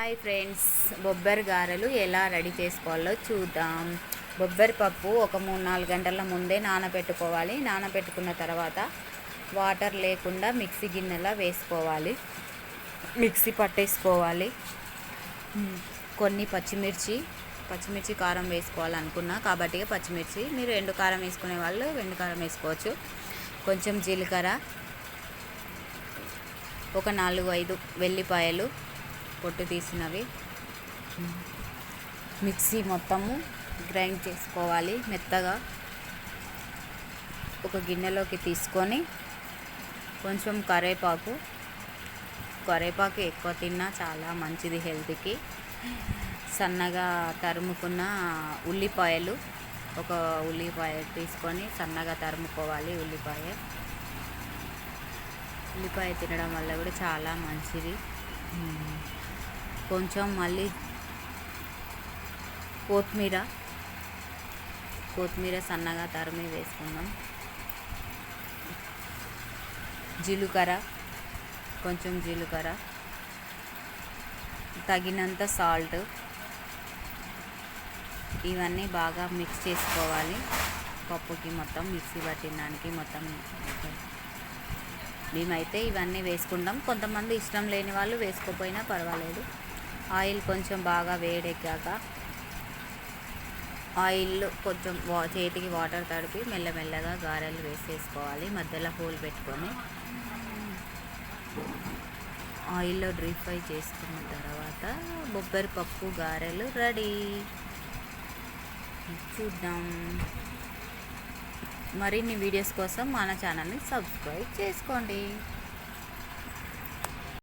Hi friends బొబ్బరి గారెలు ఎలా ready చేసుకోవాలో చూద్దాం. బొబ్బరి పప్పు ఒక మూడు నాలుగు గంటల ముందే నానబెట్టుకోవాలి. నానబెట్టుకున్న తర్వాత వాటర్ లేకుండా మిక్సీ గిన్నెలో వేసుకోవాలి. మిక్సీ పట్టేసుకోవాలి. కొన్ని పచ్చిమిర్చి పచ్చిమిర్చి కారం వేసుకోవాలనుకున్నా కాబట్టి పచ్చిమిర్చి మీరు ఎండు కారం వేసుకునే వాళ్ళు ఎండు కారం వేసుకోవచ్చు. కొంచెం జీలకర్ర ఒక నాలుగు ఐదు వెల్లిపాయలు పొట్టు తీసినవి. మిక్సీ మొత్తము గ్రైండ్ చేసుకోవాలి మెత్తగా. ఒక గిన్నెలోకి తీసుకొని కొంచెం కరేపాకు. కరేపాకు ఎక్కువ తిన్నా చాలా మంచిది హెల్త్కి. సన్నగా తరుముకున్న ఉల్లిపాయలు ఒక ఉల్లిపాయ తీసుకొని సన్నగా తరుముకోవాలి ఉల్లిపాయ. ఉల్లిపాయ తినడం వల్ల కూడా చాలా మంచిది. కొంచెం మళ్ళీ కొత్తిమీర. కొత్తిమీర సన్నగా తరిమి వేసుకుందాం. జీలకర్ర కొంచెం జీలకర్ర. తగినంత సాల్ట్. ఇవన్నీ బాగా మిక్స్ చేసుకోవాలి. పప్పుకి మొత్తం మిక్సీ పట్టినానికి మొత్తం మేమైతే ఇవన్నీ వేసుకుంటాం. కొంతమంది ఇష్టం లేని వాళ్ళు వేసుకోపోయినా పర్వాలేదు. ఆయిల్ కొంచెం బాగా వేడెక్కాక ఆయిల్ కొంచెం వా చేతికి వాటర్ తడిపి మెల్లమెల్లగా గారెలు వేసేసుకోవాలి. మధ్యలో హోల్ పెట్టుకొని ఆయిల్లో డీప్ ఫ్రై చేసుకున్న తర్వాత బొబ్బరి పప్పు గారెలు రెడీ. చూద్దాం. మరిన్ని వీడియోస్ కోసం మన ఛానల్ని సబ్స్క్రైబ్ చేసుకోండి.